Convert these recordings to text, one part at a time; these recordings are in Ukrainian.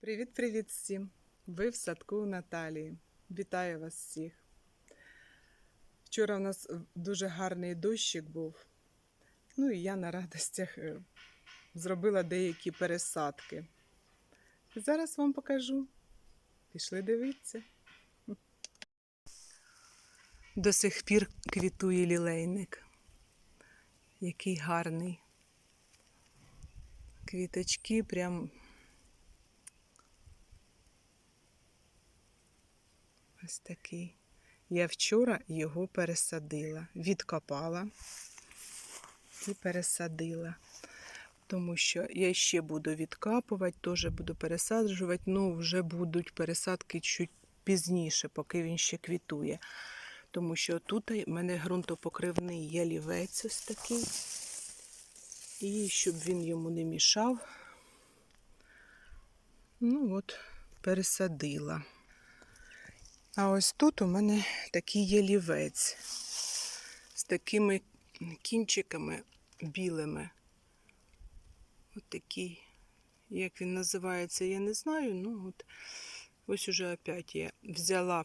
Привіт-привіт всім! Ви в садку Наталії. Вітаю вас всіх. Вчора у нас дуже гарний дощик був. Ну і я на радостях е, зробила деякі пересадки. Зараз вам покажу. Пішли дивитися. До сих пір квітує лілейник. Який гарний. Квіточки прям Ось такий. Я вчора його пересадила, відкопала і пересадила. Тому що я ще буду відкапувати, теж буду пересаджувати, ну вже будуть пересадки чуть пізніше, поки він ще квітує. Тому що тут в мене ґрунтопокривний ялівець ось такий. І щоб він йому не мішав, ну от, пересадила. А ось тут у мене такий ялівець з такими кінчиками білими. Ось такий, як він називається, я не знаю. Ну, от, ось уже опять я взяла,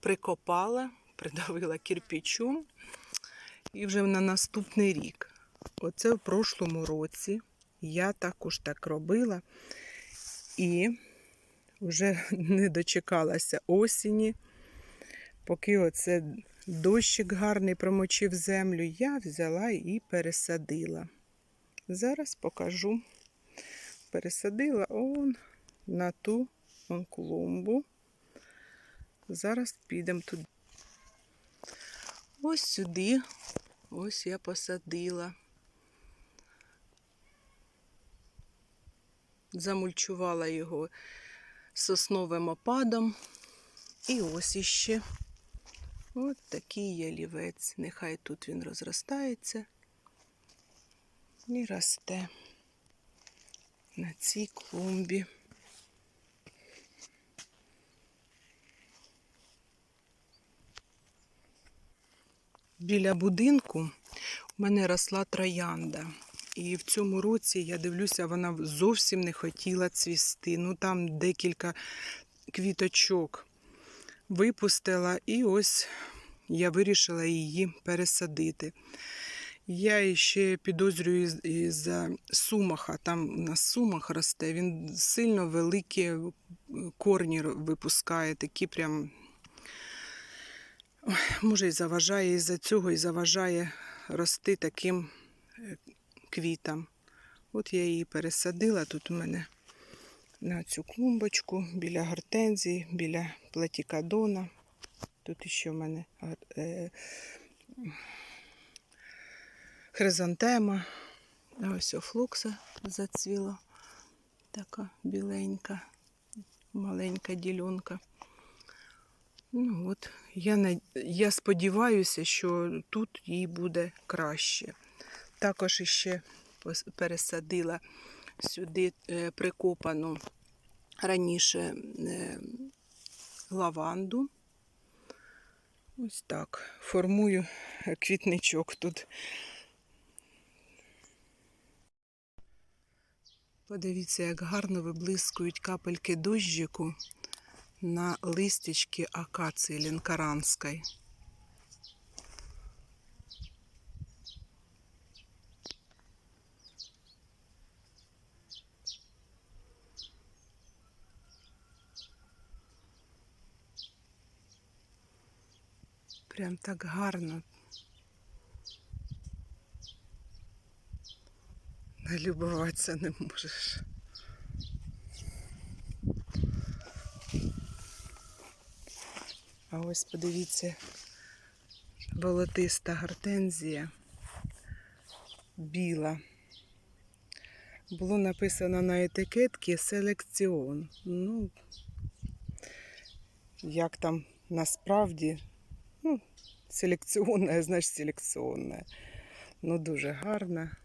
прикопала, придавила кирпичом і вже на наступний рік. Оце в прошлому році я також так робила і вже не дочекалася осені. Поки оце дощик гарний промочив землю, я взяла і пересадила. Зараз покажу. Пересадила он на ту он клумбу. Зараз підемо туди. Ось сюди, ось я посадила. Замульчувала його сосновим опадом. І ось іще. От такий ялівець. Нехай тут він розростається і росте на цій клумбі. Біля будинку у мене росла троянда. І в цьому році я дивлюся, вона зовсім не хотіла цвісти. Ну там декілька квіточок випустила, і ось я вирішила її пересадити. Я ще підозрюю із- сумаха. Там у нас сумах росте, він сильно великі корні випускає, такі прям. Ой, Може, і заважає із-за цього, і заважає рости таким е, квітам. От я її пересадила тут у мене на цю клумбочку біля гортензії, біля платікадона. Тут ще в мене е, хризантема. А ось офлукса зацвіла. Така біленька, маленька ділянка. Ну от, я, я сподіваюся, що тут їй буде краще. Також ще пересадила сюди е, прикопану раніше е, лаванду. Ось так. Формую квітничок тут. Подивіться, як гарно виблискують капельки дощику на листячки акації лінкаранської. Прям так гарно. Налюбуватися не можеш. А ось подивіться, болотиста гортензія біла. Було написано на етикетці селекціон. Ну, як там насправді, селекціонна, значить селекціонна. Ну, дуже гарна.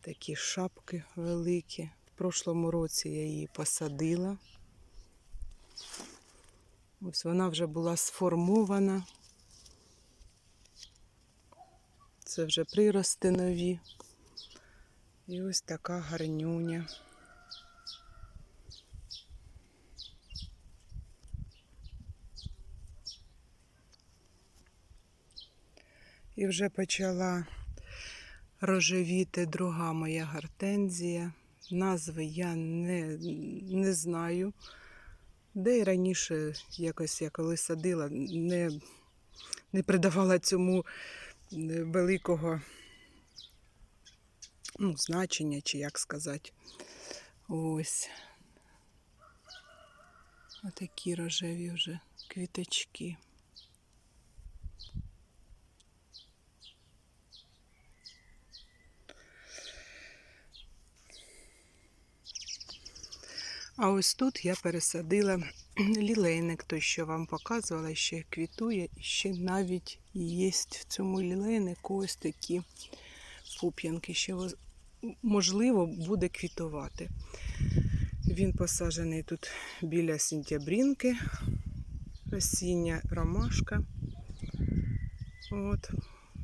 Такі шапки великі. В прошлому році я її посадила. Ось вона вже була сформована. Це вже прирости нові. І ось така гарнюня. І вже почала рожевіти друга моя гортензія. Назви я не, не знаю. Де й раніше якось я коли садила, не, не придавала цьому е, великого ну, значення, чи як сказати. Ось. Отакі рожеві вже квіточки. А ось тут я пересадила лілейник, той, що вам показувала, ще квітує, і ще навіть є в цьому лілейнику ось такі пуп'янки. Ще можливо буде квітувати. Він посаджений тут біля сентябрінки, осіння ромашка. От,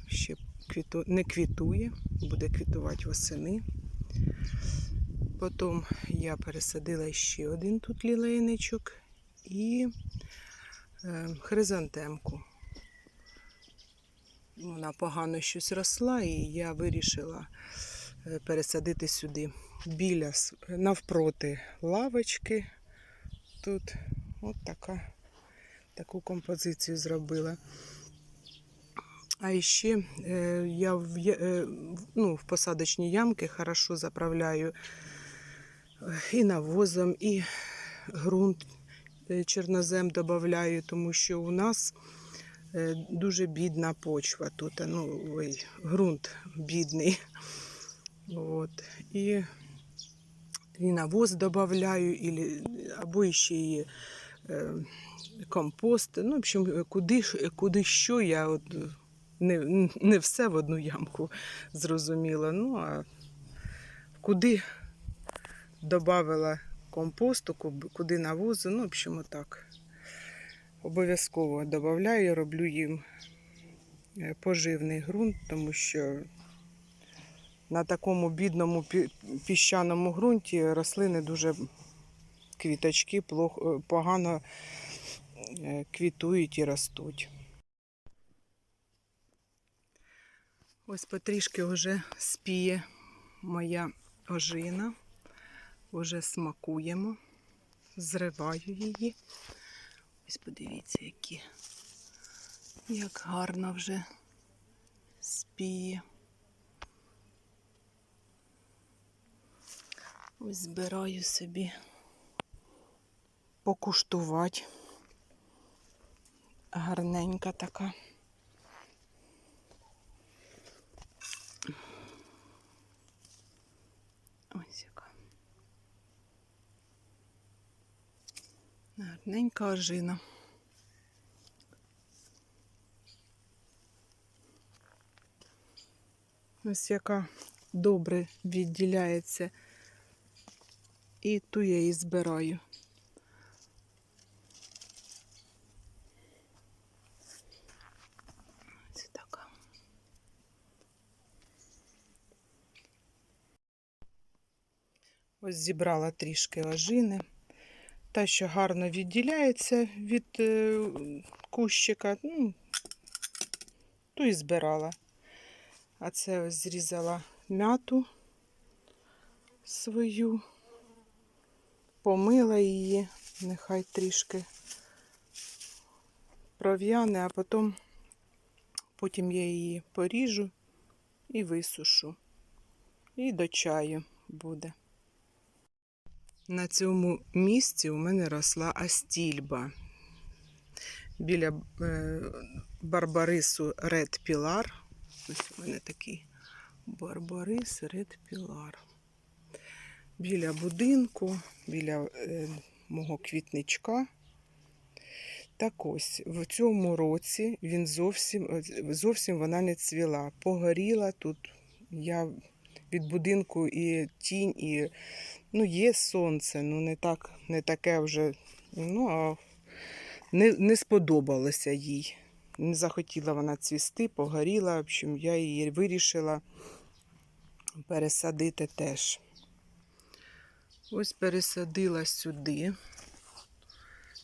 ще квіту... не квітує, буде квітувати восени. Потім я пересадила ще один тут лілейничок і е, хризантемку. Вона погано щось росла, і я вирішила е, пересадити сюди біля навпроти лавочки. Тут от така, таку композицію зробила. А ще е, я в, ну, в посадочні ямки хорошо заправляю і навозом, і ґрунт е, чорнозем додаю, тому що у нас е, дуже бідна почва тут. Ну, ой, ґрунт бідний. От. І, і навоз додаю, або ще і е, компост. Ну, в общем, куди, куди що я от, не, не все в одну ямку зрозуміла. Ну, а куди додавала компосту, куди навозу, ну, в общем, отак. Обов'язково додаю, роблю їм е, поживний ґрунт, тому що на такому бідному піщаному ґрунті рослини дуже квіточки плохо, погано е, квітують і ростуть. Ось потрішки вже спіє моя ожина. Уже смакуємо, зриваю її. Ось подивіться, які, як гарно вже спіє. Ось збираю собі покуштувати. Гарненька така. Гарненька ожина. Ось яка добре відділяється. І ту я і збираю. Ось така. Ось зібрала трішки ожини. Та, що гарно відділяється від е, кущика, ну, ту і збирала. А це ось зрізала м'яту свою, помила її, нехай трішки пров'яне, а потім, потім я її поріжу і висушу. І до чаю буде. На цьому місці у мене росла астільба. Біля е, барбарису Red Pilar. Ось у мене такий барбарис Red Pilar. Біля будинку, біля е, мого квітничка. Так ось, в цьому році він зовсім, е, зовсім вона не цвіла. Погоріла тут. Я від будинку і тінь, і ну, є сонце, ну не так, не таке вже. Ну, а не, не сподобалося їй. Не захотіла вона цвісти, погоріла. В общем, я її вирішила пересадити теж. Ось пересадила сюди,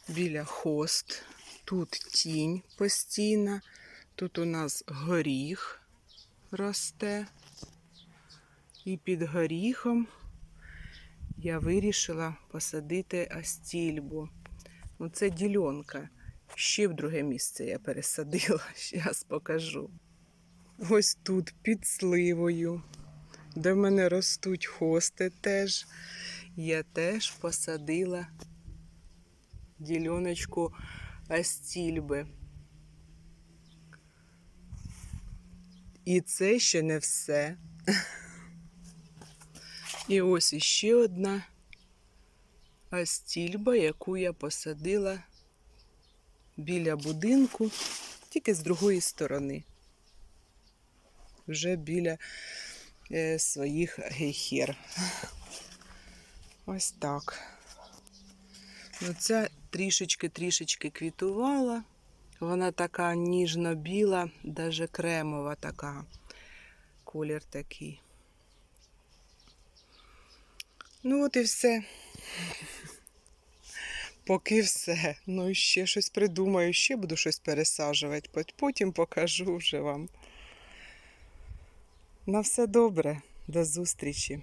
біля хост. Тут тінь постійна, Тут у нас горіх росте. І під горіхом я вирішила посадити астільбу. Ну, це ділянка. Ще в друге місце я пересадила. Зараз покажу. Ось тут під сливою, де в мене ростуть хости теж. Я теж посадила діляночку астільби. І це ще не все. І ось іще одна астільба, яку я посадила біля будинку, тільки з другої сторони. Вже біля е, своїх гейхер. Ось так. Ну, ця трішечки-трішечки квітувала. Вона така ніжно-біла, даже кремова така. Колір такий. Ну, от і все. Поки все. Ну, і ще щось придумаю, ще буду щось пересаджувати. Потім покажу вже вам. На все добре. До зустрічі.